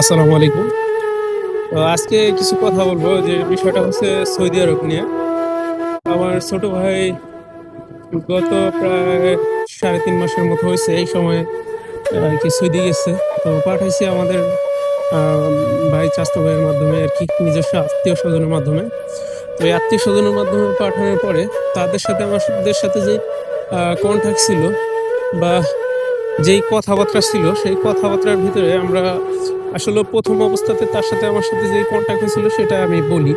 আসসালামু আলাইকুম। আজকে কিছু কথা বলব যে বিষয়টা হচ্ছে সৌদি আরব নিয়ে। আমার ছোট ভাই গত প্রায় সাড়ে তিন মাসের মতো হয়েছে, এই সময় আর কি সৌদি গেছে। তো পাঠাইছি আমাদের ভাই চাস্তো ভাইয়ের মাধ্যমে আর কি, নিজস্ব আত্মীয় স্বজনের মাধ্যমে। তো এই আত্মীয় স্বজনের মাধ্যমে পাঠানোর পরে তাদের সাথে আমাদের সাথে যে কন্ট্যাক্ট ছিল বা যেই কথাবার্তা ছিল, সেই কথাবার্তার ভিতরে আমরা আসলে প্রথম অবস্থাতে তার সাথে আমার সাথে যে কন্ট্যাক্ট হয়েছিল সেটা আমি বলি।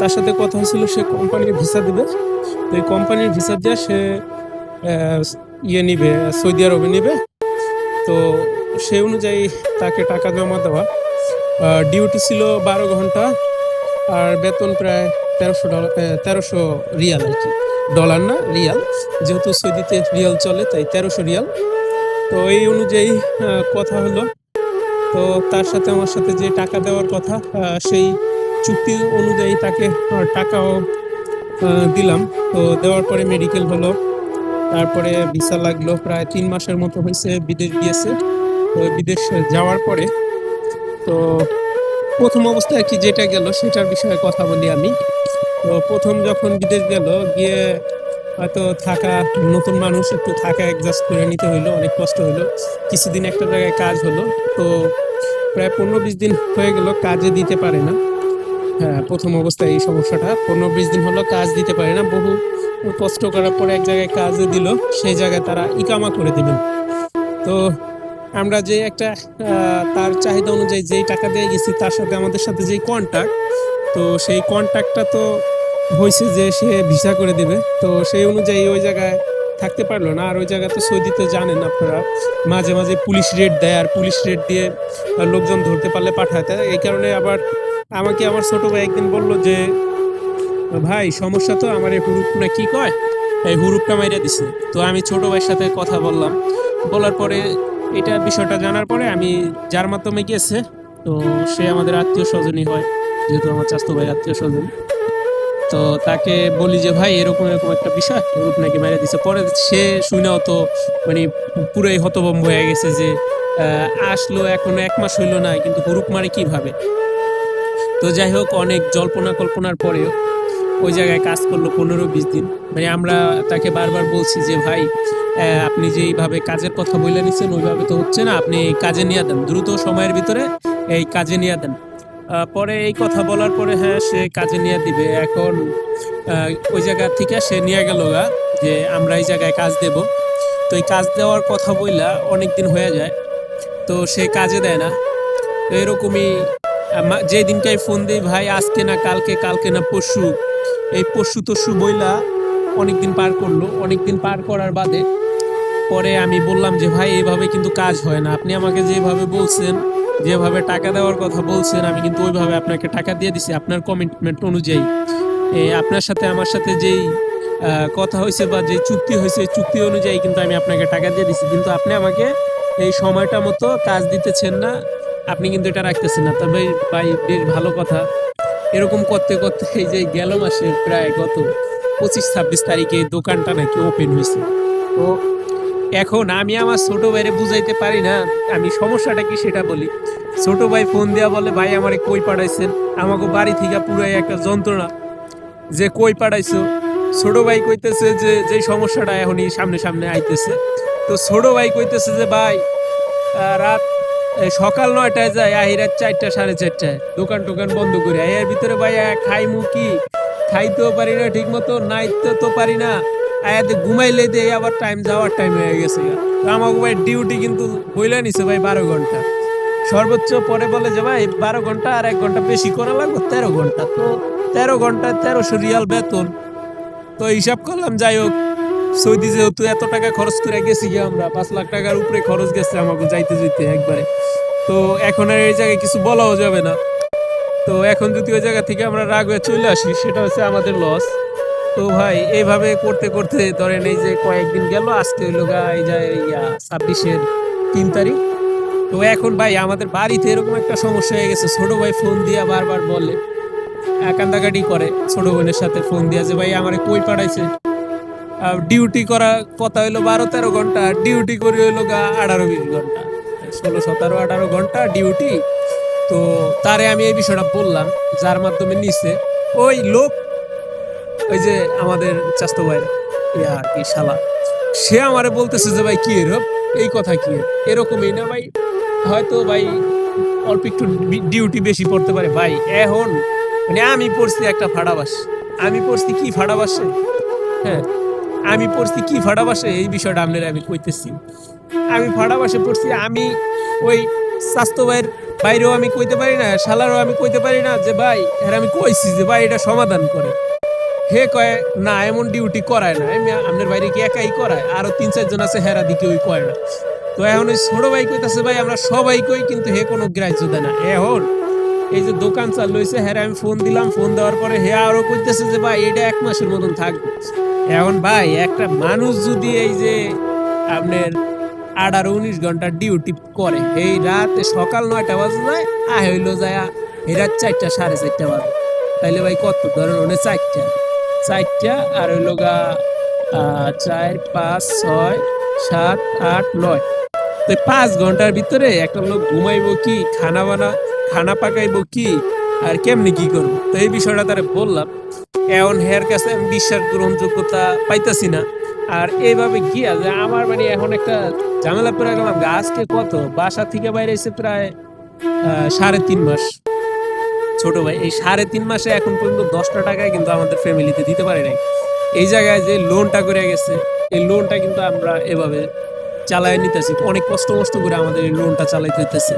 তার সাথে কথা হয়েছিল, সে কোম্পানির ভিসা দেবে। তো এই কোম্পানির ভিসা দিয়ে সে ইয়ে নিবে, সৌদি আরবে নিবে। তো সেই অনুযায়ী তাকে টাকা জমা দেওয়া। ডিউটি ছিল বারো ঘণ্টা আর বেতন প্রায় তেরোশো ডলার তেরোশো রিয়াল আর কি। ডলার না, রিয়াল। যেহেতু সৌদিতে রিয়াল চলে, তাই তেরোশো রিয়াল। তো এই অনুযায়ী কথা হলো। তো তার সাথে আমার সাথে যে টাকা দেওয়ার কথা সেই চুক্তি অনুযায়ী তাকে টাকাও দিলাম। তো দেওয়ার পরে মেডিকেল হলো। তারপরে ভিসা লাগল। প্রায় তিন মাসের মতো হয়েছে, বিদেশ গিয়েছে। তো বিদেশ যাওয়ার পরে, তো প্রথম অবস্থায় কি যেটা গেল, সেটার বিষয়ে কথা বলি আমি। তো প্রথম যখন বিদেশ গেল, গিয়ে হয়তো থাকা, নতুন মানুষ একটু থাকা অ্যাডজাস্ট করে নিতে হইল, অনেক কষ্ট হলো কিছুদিন একটা জায়গায় কাজ হলো, তো প্রায় পনেরো বিশ দিন হয়ে গেল কাজে দিতে পারে না। হ্যাঁ প্রথম অবস্থায় এই সমস্যাটা। পনেরো বিশ দিন হলো কাজ দিতে পারে না। বহু কষ্ট করার পরে এক জায়গায় কাজে দিল, সেই জায়গায় তারা ইকামা করে দিবেন তো আমরা যে একটা তার চাহিদা অনুযায়ী যেই টাকা দিয়ে গেছি, তার সাথে আমাদের সাথে যেই কন্ট্যাক্ট তো সেই কন্ট্যাক্টটা তো হয়েছে যে সে ভিসা করে দেবে। তো সেই অনুযায়ী ওই জায়গায় থাকতে পারল না। আর ওই জায়গায় তো সৌদিতে জানেন আপনারা, মাঝে মাঝে পুলিশ রেড দেয় আর পুলিশ রেড দিয়ে লোকজন ধরতে পারলে পাঠায়। তাই এই কারণে আবার আমাকে আমার ছোট ভাই একদিন বলল যে, ভাই, সমস্যা তো আমার এই হুরুপ না কি কয়? এই হুরুপটা মাইরা দিছে। তো আমি ছোট ভাইয়ের সাথে কথা বললাম। বলার পরে এটা বিষয়টা জানার পরে আমি যার মাধ্যমে গিয়েছে, তো সে আমাদের আত্মীয় স্বজনই হয়, যেহেতু আমার চাস্তো ভাই আত্মীয় স্বজন তো তাকে বলি যে, ভাই, এরকম এরকম একটা বিষয় হুরুপ নাকি মেরে দিছে। পরে সে শুনেও তো মানে পুরোই হতভম্ব হয়ে গেছে যে আসলো এখনও এক মাস হইল না, কিন্তু হুরুপ মারে কীভাবে? তো যাই হোক, অনেক জল্পনা কল্পনার পরেও ওই জায়গায় কাজ করল পনেরো বিশ দিন। মানে আমরা তাকে বারবার বলছি যে, ভাই আপনি যেইভাবে কাজের কথা বলে নিচ্ছেন ওইভাবে তো হচ্ছে না। আপনি কাজে নিয়ে দেন। দ্রুত সময়ের ভিতরে এই কাজে নিয়ে দেন। পরে এই কথা বলার পরে হ্যাঁ সে কাজে নিয়ে দিবে। এখন ওই জায়গা থেকে সে নিয়ে গেল গা যে আমরা এই জায়গায় কাজ দেব। তো এই কাজ দেওয়ার কথা বইলা অনেক দিন হয়ে যায়, তো সে কাজে দেয় না। তো এরকমই যে দিনটাই ফোন দিই, ভাই, আজকে না কালকে কালকে না পরশু? এই পরশু তরশু বইলা অনেক দিন পার করল। অনেক দিন পার করার বাদে পরে আমি বললাম যে, ভাই এইভাবে কিন্তু কাজ হয় না। আপনি আমাকে যেভাবে বলছেন যেভাবে টাকা দেওয়ার কথা বলছেন, আমি কিন্তু ওইভাবে আপনাকে টাকা দিয়ে দিছি। আপনার কমিটমেন্ট অনুযায়ী। আপনার সাথে, আমার সাথে যেই কথা হয়েছে বা যে চুক্তি হয়েছে চুক্তি অনুযায়ী কিন্তু আমি আপনাকে টাকা দিয়ে দিছি। কিন্তু আপনি আমাকে এই সময়টা মতো কাজ দিতেছেন না, আপনি কিন্তু এটা রাখতেছেন না। তবে ভাই, বেশ ভালো কথা। এরকম করতে করতে এই যে গেল মাসে প্রায় গত পঁচিশ ছাব্বিশ তারিখে দোকানটা নাকি ওপেন হয়েছে। তো এখন আমি আমার ছোট ভাইরে বুঝাইতে পারি না আমি সমস্যাটা কি সেটা বলি। ছোট ভাই ফোন দেওয়া বলে ভাই আমারে কই পাঠাইছেন? আমাকে বাড়ি থেকে পুরাই একটা যন্ত্রণা। যে কই পাঠাইছো? ছোট ভাই কইতেছে যে যে সমস্যাটা এখনই সামনে সামনে আইতেছে। তো ছোট ভাই কইতেছে যে ভাই রাত সকাল নয়টায় যায় আহি রাত চারটা সাড়ে চারটায়। দোকান টোকান বন্ধ করে এর ভিতরে ভাই আহ, খাইমু কি? খাইতেও পারি না ঠিক মতো নাইতে তো পারি না। আয়াতে ঘুমাইলে দিয়ে আবার টাইম যাওয়ার টাইম হয়ে গেছে আমাকে ভাই ডিউটি কিন্তু বইলে নিছে ভাই বারো ঘণ্টা। সর্বোচ্চ পরে বলে যে ভাই বারো ঘণ্টা আর এক ঘণ্টা বেশি করা লাগবে, তেরো ঘণ্টা। তো তেরো ঘণ্টা, তেরোশো রিয়াল বেতন। তো হিসাব করলাম, যাই হোক, সৌদি যেহেতু এত টাকা খরচ করে গেছি গিয়ে আমরা, পাঁচ লাখ টাকার উপরে খরচ গেছে আমাকে যাইতে যাইতে একবারে। তো এখন আর এই জায়গায় কিছু বলাও যাবে না। তো এখন যদি ওই জায়গা থেকে আমরা রাগ হয়ে চলে আসি, সেটা হচ্ছে আমাদের লস তো ভাই এইভাবে করতে করতে ধরেন এই যে কয়েকদিন গেল, আজকে হইল গা এই যে ছাব্বিশের তিন তারিখ। তো এখন ভাই, আমাদের বাড়িতে এরকম একটা সমস্যা হয়ে গেছে, ছোট ভাই ফোন দিয়া বারবার বলে কান্দাকাটি করে ছোট বোনের সাথে ফোন দিয়া যে, ভাই, আমারে কই পাঠাইছে? ডিউটি করা কথা হইল বারো তেরো ঘণ্টা ডিউটি করি হইল গা আঠারো বিশ ঘণ্টা। ষোলো, সতেরো, আঠারো ঘণ্টা ডিউটি। তো তারে আমি এই বিষয়টা বললাম, যার মাধ্যমে নিছে। ওই লোক ওই যে আমাদের চাস্তো ভাই, ইয়া আর কি শালা। সে আমারে বলতেছে যে, ভাই, কি এরকম? এই কথা কি? এরকমই না, ভাই। হয়তো, ভাই, অল্প একটু ডিউটি বেশি পড়তে পারে। ভাই, এখন মানে আমি পড়ছি একটা ফাড়াবাস। আমি পড়ছি কি ফাড়াবাসে? হ্যাঁ আমি পড়ছি কি ফাড়াবাসে? এই বিষয়টা আপনারা আমি কইতেছি। আমি ফাড়াবাসে পড়ছি, আমি ওই স্বাস্থ্য ভাইয়ের বাইরেও আমি কইতে পারি না, শালারও আমি কইতে পারি না যে, ভাই, এর আমি কইছি যে, ভাই, এটা সমাধান করে। হে কয়, না, এমন ডিউটি করায় না। আমি আপনার বাইরে কি একাই করায়? আরও তিন চারজন আছে, হেরা দিকে ওই কয় না। তো এখন ওই ছোট ভাই কইতাছে, ভাই, আমরা সবাই কই, কিন্তু হে কোনো গ্রাহ্য দেয় না। এখন এই যে দোকান চালু হয়েছে হ্যাঁ আমি ফোন দিলাম ফোন দেওয়ার পরে হে আরও কইতেছে যে, ভাই, এটা এক মাসের মতন থাকবে। এখন ভাই, একটা মানুষ যদি এই যে আপনার আঠারো উনিশ ঘণ্টা ডিউটি করে, এই রাতে সকাল নয়টা বাজে যায় আ হইল যায়, এই রাত চারটা, সাড়ে চারটা বাজে। তাইলে ভাই কত? ধরেন ওনে চারটা। চারটা আর হইল গা চার, পাঁচ, ছয়, সাত, আট, নয়। তো পাঁচ ঘণ্টার ভিতরে একটা লোক ঘুমাইবো কি, খানা বানা, খানা পাকাইবো কি, আর কেমনি কি করব? তো এই বিষয়টা তারা বললাম। এখন হেয়ার কাছে আমি বিশ্বাস গ্রহণযোগ্যতা পাইতাছি না। আর এইভাবে গিয়া যে আমার মানে এখন একটা ঝামেলা পড়ে গেলাম আজকে কত? বাসা থেকে বাইরে এসে প্রায় সাড়ে তিন মাস। ছোট ভাই, এই সাড়ে তিন মাসে এখন পর্যন্ত দশটা টাকায় কিন্তু আমাদের ফ্যামিলিতে দিতে পারে নাই। এই জায়গায় যে লোনটা করে গেছে, এই লোনটা কিন্তু আমরা এভাবে চালায় নিতেছি, অনেক কষ্ট মষ্ট করে আমাদের এই লোনটা চালাইতে হইতেছে।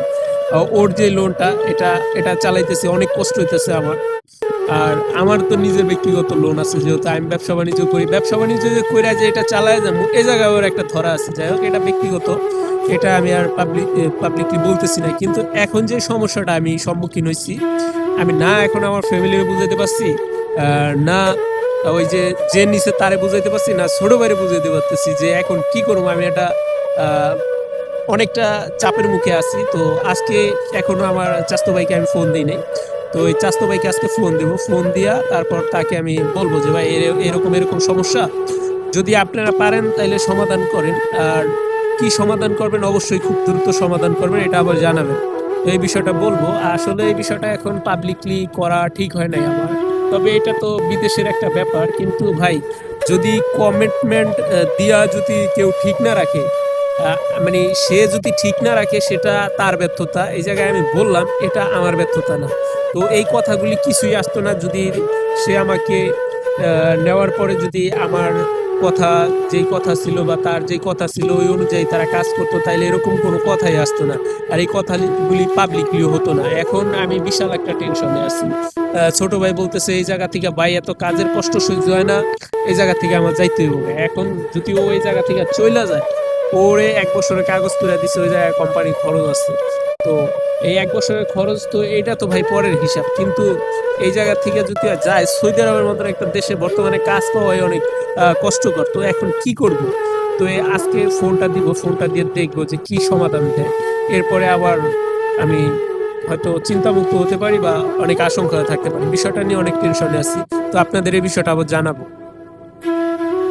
ওর যে লোনটা এটা এটা চালাইতেছে, অনেক কষ্ট হইতেছে আমার। আর আমার তো নিজের ব্যক্তিগত লোন আছে, যেহেতু আমি ব্যবসা বাণিজ্য করি। ব্যবসা বাণিজ্য যে যে এটা চালায় যাব এই জায়গায় ওর একটা ধরা আছে। যাই হোক, এটা ব্যক্তিগত। এটা আমি আর পাবলিক পাবলিকলি বলতেছি না, কিন্তু এখন যে সমস্যাটা আমি সম্মুখীন হয়েছি, আমি না এখন আমার ফ্যামিলির বুঝাইতে পারছি না ওই যে যে নিচে তারে বুঝাইতে পারছি, না ছোট বাইরে বুঝাইতে পারতেছি যে এখন কি করব, আমি এটা অনেকটা চাপের মুখে আছি। তো আজকে এখনও আমার চাস্তো ভাইকে আমি ফোন দিই নাই। তো ওই চাস্তো ভাইকে আজকে ফোন দেবো। ফোন দিয়া তারপর তাকে আমি বলব যে, ভাই এর- এরকম এরকম সমস্যা। যদি আপনারা পারেন তাহলে সমাধান করেন। আর কি সমাধান করবেন? অবশ্যই খুব দ্রুত সমাধান করবেন, এটা আবার জানাবেন। এই বিষয়টা বলব, আসলে এই বিষয়টা এখন পাবলিকলি করা ঠিক হয় নাই আমার। তবে এটা তো বিদেশের একটা ব্যাপার, কিন্তু ভাই, যদি কমিটমেন্ট দিয়া যদি কেউ ঠিক না রাখে মানে সে যদি ঠিক না রাখে, সেটা তার ব্যর্থতা। এই জায়গায় আমি বললাম, এটা আমার ব্যর্থতা না। তো এই কথাগুলি কিছুই আসতো না যদি সে আমাকে নেওয়ার পরে যদি আমার কথা, যেই কথা ছিল বা তার যেই কথা ছিল, ওই অনুযায়ী তারা কাজ করতো, তাইলে এরকম কোনো কথাই আসতো না। আর এই কথাগুলি পাবলিকলিও হতো না। এখন আমি বিশাল একটা টেনশনে আছি। ছোট ভাই বলতেছে, এই জায়গা থেকে ভাই, এত কাজের কষ্ট সহ্য হয় না। এই জায়গা থেকে আমার যাইতে হবে। এখন যদি ও এই জায়গা থেকে চলে যায়, ওরে এক বছরের কাগজ তুলে দিছে, ওই জায়গায় কোম্পানির খরচ আছে। তো এই এক বছরের খরচ তো এটা তো ভাই পরের হিসাব। কিন্তু এই জায়গা থেকে যদি যায়, সৌদি আরবের মতন একটা দেশে বর্তমানে কাজ পাওয়াই অনেক কষ্টকর। তো এখন কি করব? তো এই আজকে ফোনটা দিব, ফোনটা দিয়ে দেখব যে কি সমাধান দেয়। এরপরে আবার আমি হয়তো চিন্তামুক্ত হতে পারি বা অনেক আশঙ্কা থাকতে পারি। বিষয়টা নিয়ে অনেক টেনশনে আছি। তো আপনাদের এই বিষয়টা আবার জানাব।